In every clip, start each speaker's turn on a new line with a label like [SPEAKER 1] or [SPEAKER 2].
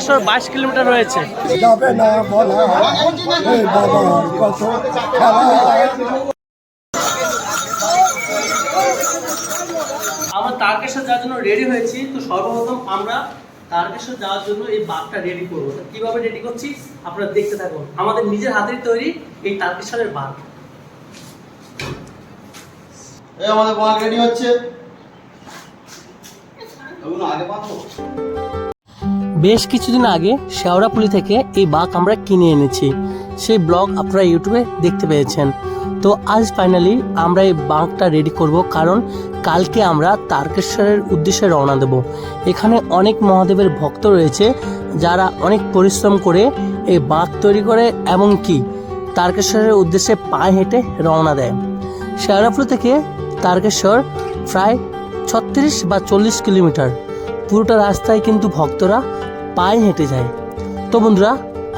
[SPEAKER 1] তারকেশ্বর বাইশ কিলোমিটার রয়েছে।
[SPEAKER 2] যাবে না বলা এই বাবার কত
[SPEAKER 1] আমরা তারকেশ্বর যাওয়ার জন্য রেডি হয়েছি তো সর্বপ্রথম আমরা তারকেশ্বর যাওয়ার জন্য এই বাঘটা রেডি করব। তো কীভাবে রেডি করছি? আপনারা দেখতে থাকুন। আমাদের নিজের হাতের তৈরি এই তারকেশ্বরের বাঘ।
[SPEAKER 3] এই আমাদের বাঘ রেডি হচ্ছে। আগে পাবো?
[SPEAKER 1] বেশ কিছুদিন আগে শেওড়াপুলি থেকে এই বাঘ আমরা কিনে এনেছি। সেই ব্লগ আপনারা ইউটিউবে দেখতে পেয়েছেন। তো আজ ফাইনালি আমরা এই বাঘটা রেডি করব কারণ কালকে আমরা তারকেশ্বরের উদ্দেশ্যে রওনা দেব। এখানে অনেক মহাদেবের ভক্ত রয়েছে যারা অনেক পরিশ্রম করে এই বাঘ তৈরি করে এবং কি তারকেশ্বরের উদ্দেশ্যে পায়ে হেঁটে রওনা দেয়। শেওড়াপুলি থেকে তারকেশ্বর প্রায় ছত্রিশ বা চল্লিশ কিলোমিটার। পুরোটা রাস্তায় কিন্তু ভক্তরা পায়ে হেঁটে যায়। তো বন্ধুরা,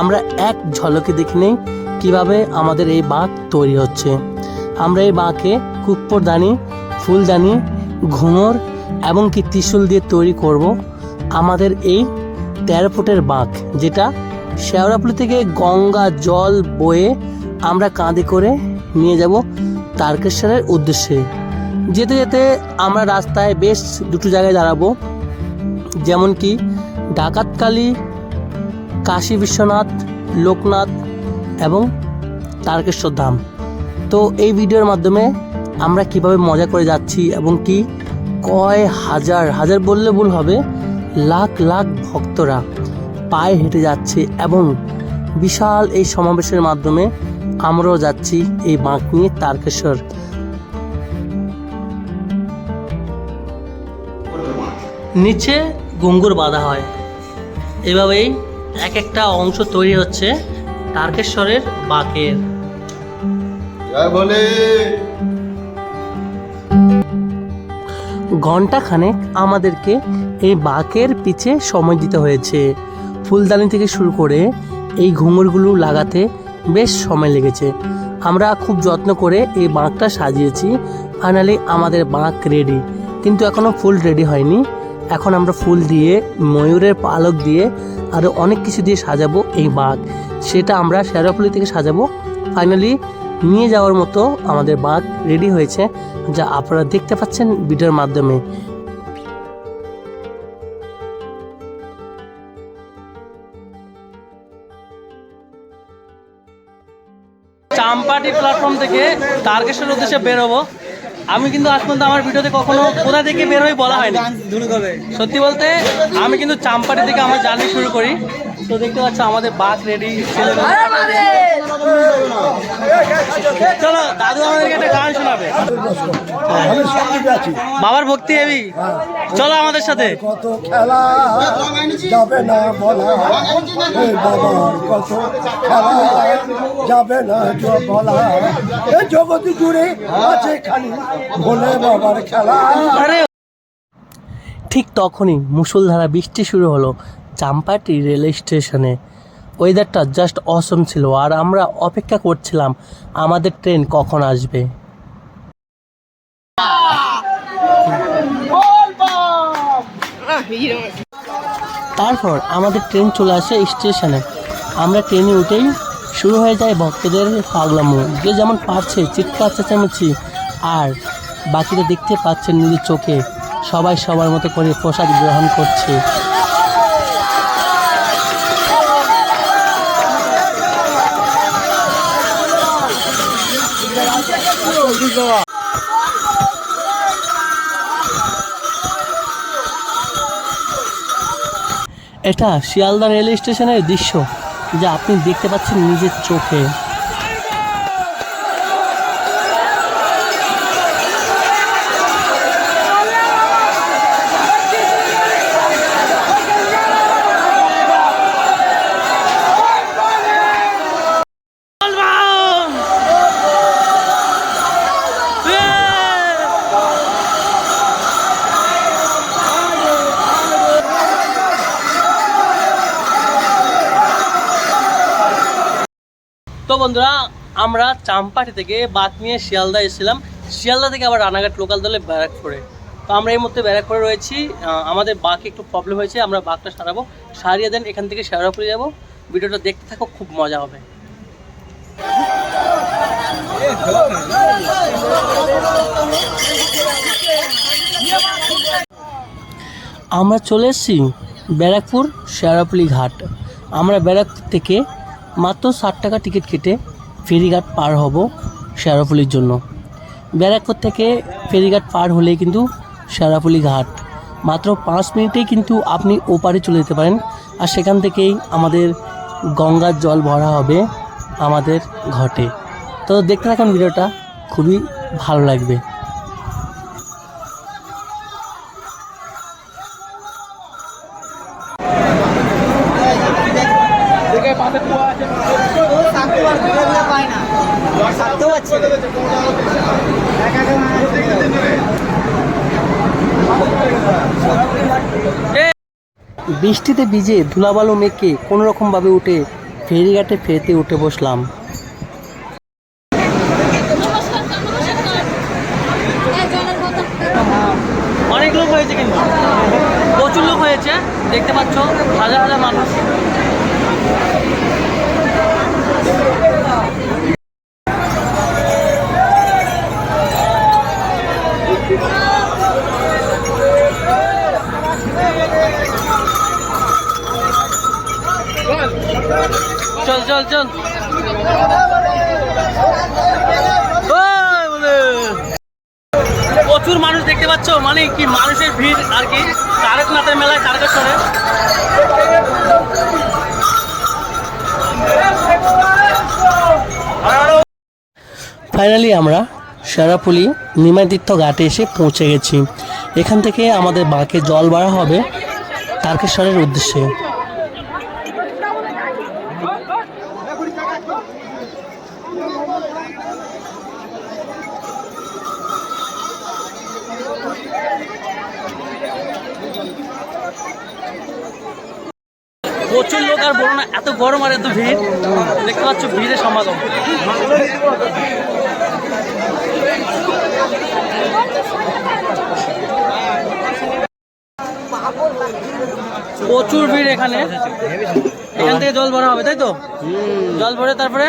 [SPEAKER 1] আমরা এক ঝলকে দেখে নেই কীভাবে আমাদের এই বাঁক তৈরি হচ্ছে। আমরা এই বাঁকে কুপ্পরদানি ফুলদানি ঘুঙর এবং কি ত্রিশূল দিয়ে তৈরি করব। আমাদের এই তেরো ফুটের বাঁক যেটা শেওড়াপুলি থেকে গঙ্গা জল বয়ে আমরা কাঁধে করে নিয়ে যাব তারকেশ্বরের উদ্দেশ্যে। যেতে যেতে আমরা রাস্তায় বেশ দুটো জায়গায় দাঁড়াবো। যেমন কি ডাকাতকালী, কাশী বিশ্বনাথ, লোকনাথ এবং তারকেশ্বর ধাম। তো এই ভিডিওর মাধ্যমে আমরা কীভাবে মজা করে যাচ্ছি এবং কি কয় হাজার হাজার বললে ভুল হবে, লাখ লাখ ভক্তরা পায়ে হেঁটে যাচ্ছে এবং বিশাল এই সমাবেশের মাধ্যমে আমরাও যাচ্ছি এই বাঁক নিয়ে তারকেশ্বর। নিচে ঘুঙ্গুর বাঁধা হয়। এভাবেই এক একটা অংশ তৈরি হচ্ছে তারকেশ্বরের বাঁকের।
[SPEAKER 3] জয় বলে
[SPEAKER 1] ঘণ্টা খানেক আমাদেরকে এই বাঁকের পিছে সময় দিতে হয়েছে। ফুলদানি থেকে শুরু করে এই ঘুঙুরগুলো লাগাতে বেশ সময় লেগেছে। আমরা খুব যত্ন করে এই বাঁকটা সাজিয়েছি। ফাইনালি আমাদের বাঁক রেডি কিন্তু এখনও ফুল রেডি হয়নি। এখন আমরা ফুল দিয়ে, ময়ূরের পালক দিয়ে আরও অনেক কিছু দিয়ে সাজাবো এই বাঘ সেটা আমরা শেরাফুলি থেকে সাজাবো। ফাইনালি নিয়ে যাওয়ার মতো আমাদের বাঘ রেডি হয়েছে, যা আপনারা দেখতে পাচ্ছেন ভিডিওর মাধ্যমে। চাম্পাটি প্ল্যাটফর্ম থেকে তারকেশ্বর উদ্দেশ্যে বেরোবো। আমি কিন্তু আজ পর্যন্ত আমার ভিডিওতে কখনো কোথা থেকে বের হয়ে বলা হয়নি। সত্যি বলতে আমি কিন্তু চাম্পাটি থেকে আমার জার্নি শুরু করি। তো দেখতে পাচ্ছ আমাদের বাস রেডি চলো দাদু আমাদেরকে একটা গান শোনাবে। বাবার ভক্তি হেবি চলো আমাদের সাথে।
[SPEAKER 2] কত খেলা যাবে না বলা বাবার কত খেলা যাবে না বলা এই জগৎ জুড়ে আছে খালি ভোলে বাবার খেলা
[SPEAKER 1] ঠিক তখনই মুষলধারা বৃষ্টি শুরু হলো। চাম্পাটি রেল স্টেশনে। ওয়েদারটা জাস্ট অসম ছিল আর আমরা অপেক্ষা করছিলাম, আমাদের ট্রেন কখন আসবে। তারপর আমাদের ট্রেন চলে আসে স্টেশনে। আমরা ট্রেনে উঠেই শুরু হয়ে যায় ভক্তদের পাগলামো। যে যেমন পারছে চিৎকার চেঁচামেচি আর বাকিরা দেখতে পাচ্ছেন নিজের চোখে। সবাই সবার মতো করে প্রসাদ গ্রহণ করছে। এটা শিয়ালদা রেল স্টেশনের দৃশ্য যা আপনি দেখতে পাচ্ছেন নিজের চোখে। বন্ধুরা, আমরা চাম্পাটি থেকে বাক নিয়ে শিয়ালদা এসেছিলাম। শিয়ালদা থেকে আবার রানাঘাট লোকাল দলে ব্যারাকপুরে। তো আমরা এই মুহূর্তে ব্যারাকপুরে রয়েছি। আমাদের বাঘে একটু প্রবলেম হয়েছে, আমরা বাঘটা সারাবো। সারিয়ে দেন, এখান থেকে শেওড়াপুরি যাব। ভিডিওটা দেখতে থাকো, খুব মজা হবে। আমরা চলে এসেছি ব্যারাকপুর শেওড়াপুলি ঘাট। আমরা ব্যারাকপুর থেকে মাত্র ষাট টাকা টিকিট কেটে ফেরিঘাট পার হব শেওড়াপুলির জন্য। ব্যারাকপুর থেকে ফেরিঘাট পার হলেই কিন্তু শেওড়াপুলি ঘাট। মাত্র পাঁচ মিনিটেই কিন্তু আপনি ওপারে চলে যেতে পারেন আর সেখান থেকেই আমাদের গঙ্গার জল ভরা হবে আমাদের ঘটে। তো দেখতে থাকুন ভিডিওটা, খুবই ভালো লাগবে। বৃষ্টিতে ভিজে ধুলাবালু মেঘে কোনো রকমভাবে উঠে ফেরিঘাটে ফেরিতে উঠে বসলাম। অনেক লোক হয়েছে কিন্তু। প্রচুর লোক হয়েছে দেখতে পাচ্ছ হাজার হাজার মানুষ। দেখতে পাচ্ছ? মানে কি মানুষের ভিড় আর কি? তারকনাথের মেলায় তারকেশ্বরে ফাইনালি আমরা শেরাপুলি নিমাতীর্থ ঘাটে এসে পৌঁছে গেছি। এখান থেকে আমাদের বাঁকে জল বাড়া হবে তারকেশ্বরের উদ্দেশ্যে। প্রচুর লোক আর বলো না এত গরম আর এত ভিড়। দেখতে পাচ্ছ ভিড়ের সমাগম। প্রচুর ভিড় এখানে। এখান থেকে জল ভরা হবে তাই তো? জল ভরে তারপরে?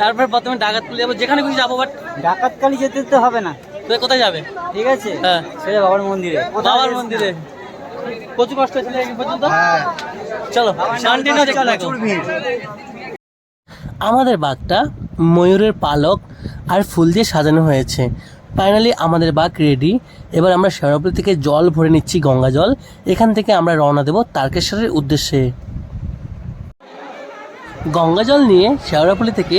[SPEAKER 1] তারপরে প্রথমে ডাকাতখালি যাব। যেখানে খুশি যাব বাট
[SPEAKER 4] ডাকাতকালি যেতে তো হবে না।
[SPEAKER 1] তুই কোথায় যাবে?
[SPEAKER 4] ঠিক আছে?
[SPEAKER 1] হ্যাঁ।
[SPEAKER 4] সেটা বাবার মন্দিরে।
[SPEAKER 1] বাবার মন্দিরে। প্রচুর কষ্ট হয়েছিল এই পর্যন্ত?
[SPEAKER 4] হ্যাঁ।
[SPEAKER 1] চলো শান্তিটা দেখতে থাকো আমাদের বাঘটা ময়ূরের পালক আর ফুল দিয়ে সাজানো হয়েছে। ফাইনালি আমাদের বাঘ রেডি এবার আমরা শেওড়াপুরি থেকে জল ভরে নিচ্ছি গঙ্গা জল। এখান থেকে আমরা রওনা দেব তারকেশ্বরের উদ্দেশ্যে। গঙ্গা জল নিয়ে শেওড়াপুলি থেকে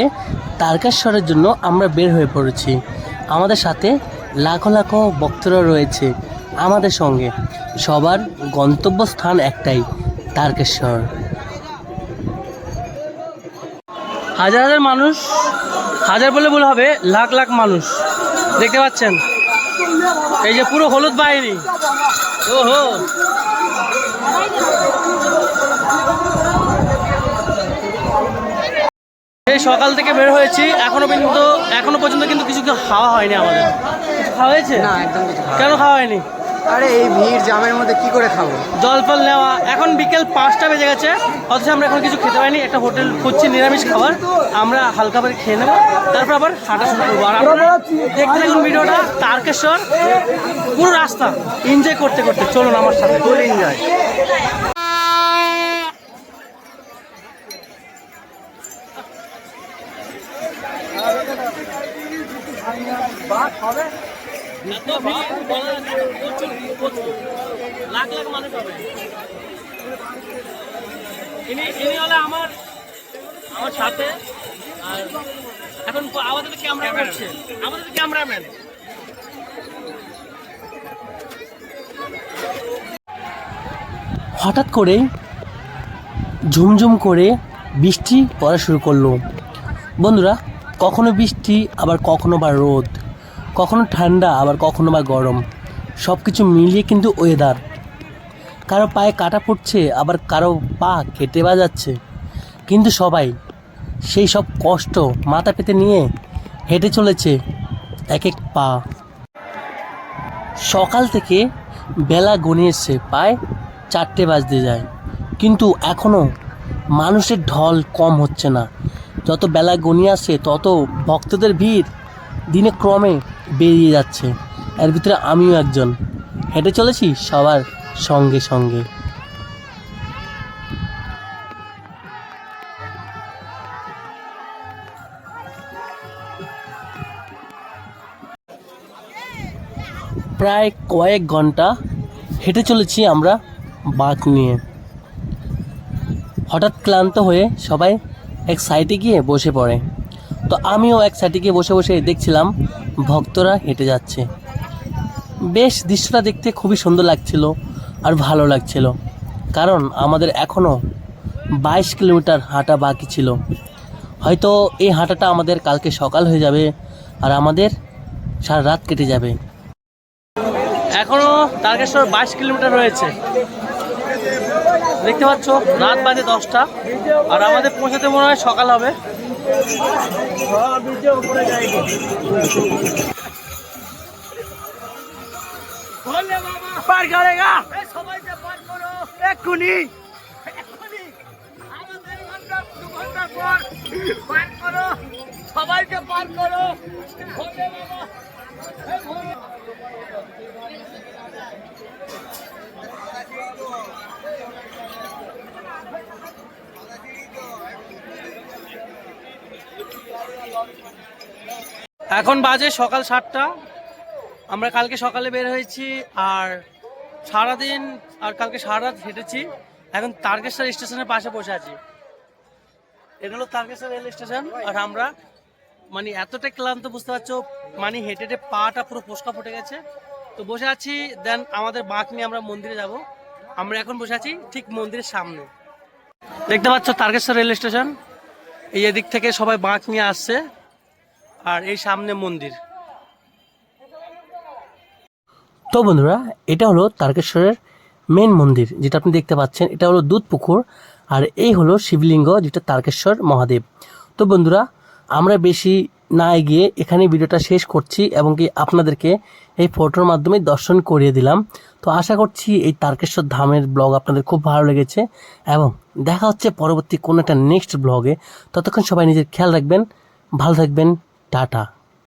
[SPEAKER 1] তারকেশ্বরের জন্য আমরা বের হয়ে পড়েছি। আমাদের সাথে লাখো লাখো ভক্তরা রয়েছে। আমাদের সঙ্গে। সবার গন্তব্যস্থান একটাই তারকেশ্বর। হাজার হাজার মানুষ হাজার বলে বলে হবে লাখ লাখ মানুষ। দেখতে পাচ্ছেন? এই যে পুরো হলুদ বাহিনী। ওহো। এই সকাল থেকে বের হয়েছি এখনও পর্যন্ত এখনও পর্যন্ত কিন্তু কিছু কিছু খাওয়া হয়নি আমাদের। খাওয়া হয়েছে?
[SPEAKER 4] না একদম কিছু
[SPEAKER 1] কেন খাওয়া হয়নি?
[SPEAKER 4] আরে এই ভিড় জামের মধ্যে কি করে খাব?
[SPEAKER 1] জল ফল নেওয়া। এখন বিকেল পাঁচটা বেজে গেছে। অথচ আমরা এখন কিছু খেতে পাইনি। একটা হোটেল খুঁজছি নিরামিষ খাবার। আমরা হালকা করে খেয়ে নেব। তারপর আবার হাঁটা শুরু করব। আর দেখতে থাকুন ভিডিওটা। তারকেশ্বর পুরো রাস্তা। এনজয় করতে করতে। চলুন আমার সাথে। ফুল এনজয় এত ভিড় বলা যাচ্ছে না, প্রচুর, প্রচুর। লাখ মানুষ হবে। ইনি ইনি হলে আমার আমার সাথে আর এখন আমাদের ক্যামেরা করছে আমাদের ক্যামেরাম্যান হঠাৎ করে ঝুমঝুম করে বৃষ্টি পড়া শুরু করল। বন্ধুরা কখনো বৃষ্টি আবার কখনো বা রোদ। কখনো ঠান্ডা আবার কখনো বা গরম। সব কিছু মিলিয়ে কিন্তু ওয়েদার কারও পায়ে কাটা পড়ছে আবার কারও পা কেটে বাজাচ্ছে। কিন্তু সবাই সেই সব কষ্ট মাথা পেতে নিয়ে হেঁটে চলেছে এক এক পা। সকাল থেকে বেলা গনিয়ে এসছে, প্রায় চারটে বাজতে যায়। কিন্তু এখনও মানুষের ঢল কম হচ্ছে না। যত বেলা গনিয়ে আসছে তত ভক্তদের ভিড় দিনে ক্রমে বেরিয়ে যাচ্ছে। এর ভিতরে আমিও একজন। হেঁটে চলেছি সবার সঙ্গে সঙ্গে। প্রায় কয়েক ঘণ্টা হেঁটে চলেছি আমরা বাঘ নিয়ে। হঠাৎ ক্লান্ত হয়ে সবাই এক সাইডে গিয়ে বসে পড়ে। তো আমিও এক সাইডে গিয়ে বসে বসে দেখছিলাম ভক্তরা হেঁটে যাচ্ছে। বেশ দৃশ্যটা দেখতে খুবই সুন্দর লাগছিল। আর ভালো লাগছিল। কারণ আমাদের এখনও বাইশ কিলোমিটার হাঁটা বাকি ছিল। হয়তো এই হাঁটাটা আমাদের কালকে সকাল হয়ে যাবে আর আমাদের সারা রাত কেটে যাবে। এখনও তারকেশ্বর বাইশ কিলোমিটার রয়েছে। দেখতে পাচ্ছ, রাত বাজে দশটা। আর আমাদের পৌঁছাতে মনে হয় সকাল হবে। পার করেগা। এক্ষুনি।
[SPEAKER 2] সবাইকে পার করো।
[SPEAKER 1] এখন বাজে সকাল সাতটা। আমরা কালকে সকালে বের হয়েছি আর সারাদিন আর কালকে সারা রাত হেঁটেছি এখন তারকেশ্বর স্টেশনের পাশে বসে আছি। এটা হলো তারকেশ্বর রেল স্টেশন আর আমরা মানে এতটা ক্লান্ত, বুঝতে পারছ? মানে হেঁটে হেঁটে পাটা পুরো ফোসকা ফুটে গেছে। তো বসে আছি দেন আমাদের বাঁক নিয়ে আমরা মন্দিরে যাব। আমরা এখন বসে আছি ঠিক মন্দিরের সামনে। দেখতে পাচ্ছ তারকেশ্বর রেল স্টেশন? এই এদিক থেকে সবাই বাঁক নিয়ে আসছে। আর এই সামনে মন্দির। তো বন্ধুরা, এটা হলো তারকেশ্বরের মেন মন্দির, যেটা আপনি দেখতে পাচ্ছেন। এটা হলো দুধ পুকুর আর এই হলো শিবলিঙ্গ, যেটা তারকেশ্বর মহাদেব। তো বন্ধুরা, আমরা বেশি না এগিয়ে এখানে ভিডিওটা শেষ করছি এবং কি আপনাদেরকে এই ফটোর মাধ্যমে দর্শন করিয়ে দিলাম। তো আশা করছি এই তারকেশ্বর ধামের ব্লগ আপনাদের খুব ভালো লেগেছে এবং দেখা হচ্ছে পরবর্তী কোনো একটা নেক্সট ব্লগে ততক্ষণ সবাই নিজের খেয়াল রাখবেন, ভালো থাকবেন, টাটা।